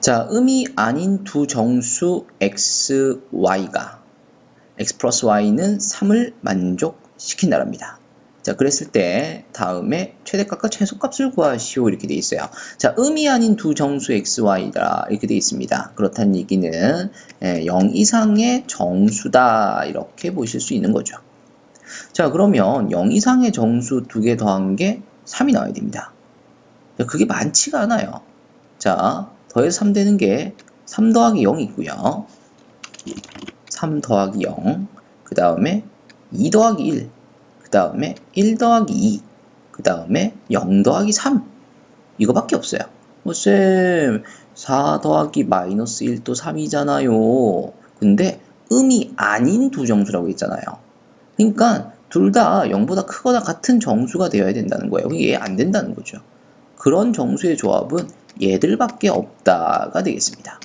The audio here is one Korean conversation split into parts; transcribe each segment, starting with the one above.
자, 음이 아닌 두 정수 x, y가 x 플러스 y는 3을 만족시킨다랍니다. 자, 그랬을 때 다음에 최대값과 최소값을 구하시오 이렇게 돼 있어요. 자, 음이 아닌 두 정수 x, y다 이렇게 돼 있습니다. 그렇다는 얘기는 0 이상의 정수다 이렇게 보실 수 있는 거죠. 자, 그러면 0 이상의 정수 두 개 더한 게 3이 나와야 됩니다. 그게 많지가 않아요. 자, 더해서 3 되는 게 3 더하기 0이고요. 3 더하기 0, 그 다음에 2 더하기 1, 그 다음에 1 더하기 2, 그 다음에 0 더하기 3. 이거밖에 없어요. 어, 쌤, 4 더하기 마이너스 1도 3이잖아요. 근데 음이 아닌 두 정수라고 했잖아요. 그러니까 둘 다 0보다 크거나 같은 정수가 되어야 된다는 거예요. 이게 안 된다는 거죠. 그런 정수의 조합은 얘들밖에 없다가 되겠습니다.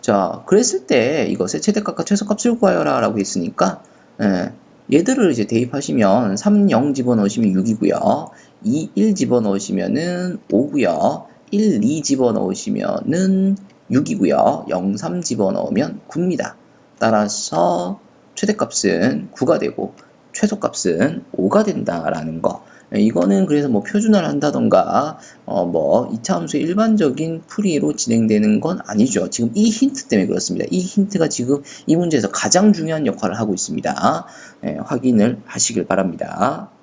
자, 그랬을 때 이것의 최대값과 최소값을 구하여라 라고 했으니까 예, 얘들을 이제 대입하시면 3, 0 집어넣으시면 6이고요. 2, 1 집어넣으시면은 5고요. 1, 2 집어넣으시면은 6이고요. 0, 3 집어넣으면 9입니다. 따라서 최대값은 9가 되고 최소값은 5가 된다라는 거. 예, 이거는 그래서 뭐 표준화를 한다던가 어 뭐 이차 함수의 일반적인 풀이로 진행되는 건 아니죠. 지금 이 힌트 때문에 그렇습니다. 이 힌트가 지금 이 문제에서 가장 중요한 역할을 하고 있습니다. 예, 확인을 하시길 바랍니다.